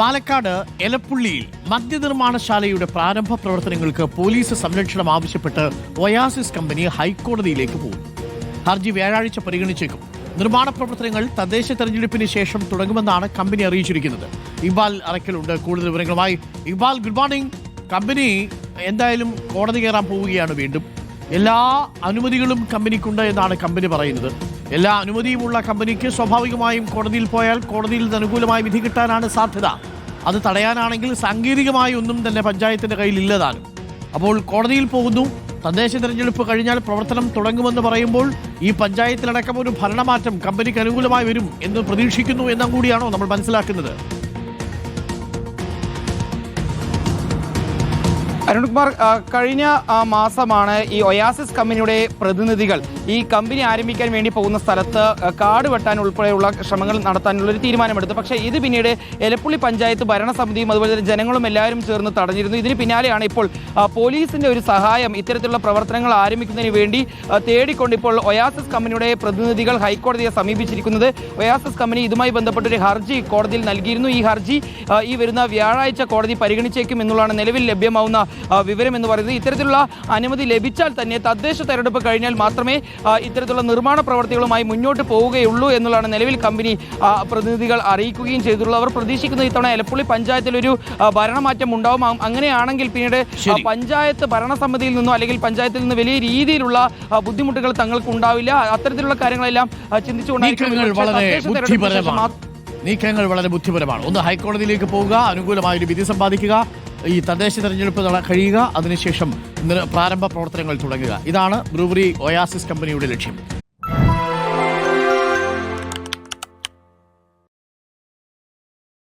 പാലക്കാട് എലപ്പുള്ളിയിൽ മദ്യനിർമ്മാണശാലയുടെ പ്രാരംഭ പ്രവർത്തനങ്ങൾക്ക് പോലീസ് സംരക്ഷണം ആവശ്യപ്പെട്ട് ഒയാസിസ് കമ്പനി ഹൈക്കോടതിയിലേക്ക് പോകും. ഹർജി വ്യാഴാഴ്ച പരിഗണിച്ചേക്കും. നിർമ്മാണ പ്രവർത്തനങ്ങൾ തദ്ദേശ തെരഞ്ഞെടുപ്പിന് ശേഷം തുടങ്ങുമെന്നാണ് കമ്പനി അറിയിച്ചിരിക്കുന്നത്. ഇക്ബാൽ അറക്കലുണ്ട് കൂടുതൽ വിവരങ്ങളുമായി ഇബാൽ ഗുഡ് മോർണിംഗ്. കമ്പനി എന്തായാലും കോടതി കയറാൻ പോവുകയാണ് വീണ്ടും. എല്ലാ അനുമതികളും കമ്പനിക്കുണ്ട് എന്നാണ് കമ്പനി പറയുന്നത്. എല്ലാ അനുമതിയുമുള്ള കമ്പനിക്ക് സ്വാഭാവികമായും കോടതിയിൽ പോയാൽ കോടതിയിൽ നിന്ന് അനുകൂലമായ വിധി കിട്ടാനാണ് സാധ്യത. അത് തടയാനാണെങ്കിൽ സാങ്കേതികമായി ഒന്നും തന്നെ പഞ്ചായത്തിന്റെ കയ്യിൽ ഇല്ലതാനും. അപ്പോൾ കോടതിയിൽ പോകുന്നു. തദ്ദേശ തിരഞ്ഞെടുപ്പ് കഴിഞ്ഞാൽ പ്രവർത്തനം തുടങ്ങുമെന്ന് പറയുമ്പോൾ ഈ പഞ്ചായത്തിലടക്കം ഒരു ഭരണമാറ്റം കമ്പനിക്ക് അനുകൂലമായി വരും എന്ന് പ്രതീക്ഷിക്കുന്നു എന്നും കൂടിയാണോ നമ്മൾ മനസ്സിലാക്കുന്നത്? അരുൺകുമാർ കഴിഞ്ഞ മാസമാണ് ഈ ഒയാസിസ് കമ്പനിയുടെ പ്രതിനിധികൾ ഈ കമ്പനി ആരംഭിക്കാൻ വേണ്ടി പോകുന്ന സ്ഥലത്ത് കാട് വെട്ടാൻ ഉൾപ്പെടെയുള്ള ശ്രമങ്ങൾ നടത്താനുള്ള ഒരു തീരുമാനമെടുത്തു. പക്ഷേ ഇത് പിന്നീട് എലപ്പുള്ളി പഞ്ചായത്ത് ഭരണസമിതിയും അതുപോലെ തന്നെ ജനങ്ങളും എല്ലാവരും ചേർന്ന് തടഞ്ഞിരുന്നു. ഇതിന് പിന്നാലെയാണ് ഇപ്പോൾ പോലീസിന്റെ ഒരു സഹായം ഇത്തരത്തിലുള്ള പ്രവർത്തനങ്ങൾ ആരംഭിക്കുന്നതിന് വേണ്ടി തേടിക്കൊണ്ട് ഇപ്പോൾ ഒയാസിസ് കമ്പനിയുടെ പ്രതിനിധികൾ ഹൈക്കോടതിയെ സമീപിച്ചിരിക്കുന്നത്. ഒയാസിസ് കമ്പനി ഇതുമായി ബന്ധപ്പെട്ട ഒരു ഹർജി കോടതിയിൽ നൽകിയിരുന്നു. ഈ ഹർജി ഈ വരുന്ന വ്യാഴാഴ്ച കോടതി പരിഗണിച്ചേക്കും എന്നുള്ളതാണ് നിലവിൽ ലഭ്യമാവുന്ന വിവരം എന്ന് പറയുന്നത് ഇത്തരത്തിലുള്ള അനുമതി ലഭിച്ചാൽ തന്നെ തദ്ദേശ തെരഞ്ഞെടുപ്പ് കഴിഞ്ഞാൽ മാത്രമേ ഇത്തരത്തിലുള്ള നിർമ്മാണ പ്രവർത്തികളുമായി മുന്നോട്ട് പോവുകയുള്ളൂ എന്നുള്ളതാണ് നിലവിൽ കമ്പനി പ്രതിനിധികൾ അറിയിക്കുകയും ചെയ്തിട്ടുള്ളത്. അവർ പ്രതീക്ഷിക്കുന്നത് ഇത്തവണ എലപ്പുള്ളി പഞ്ചായത്തിലൊരു ഒരു ഭരണമാറ്റം ഉണ്ടാവും. അങ്ങനെയാണെങ്കിൽ പിന്നീട് പഞ്ചായത്ത് ഭരണസമിതിയിൽ നിന്നോ അല്ലെങ്കിൽ പഞ്ചായത്തിൽ നിന്ന് വലിയ രീതിയിലുള്ള ബുദ്ധിമുട്ടുകൾ തങ്ങൾക്ക് ഉണ്ടാവില്ല അത്തരത്തിലുള്ള കാര്യങ്ങളെല്ലാം ചിന്തിച്ചുകൊണ്ടിരിക്കുന്നത് ചിന്തിച്ചുകൊണ്ടായിരിക്കും നീക്കങ്ങൾ വളരെ ബുദ്ധിപരമാണ്. ഒന്ന് ഹൈക്കോടതിയിലേക്ക് പോവുക. അനുകൂലമായ ഒരു വിധി സമ്പാദിക്കുക. ഈ തദ്ദേശ തെരഞ്ഞെടുപ്പ് കഴിയുക അതിനുശേഷം പ്രാരംഭ പ്രവർത്തനങ്ങൾ തുടങ്ങുക. ഇതാണ് ബ്രൂവറി ഒയാസിസ് കമ്പനിയുടെ ലക്ഷ്യം.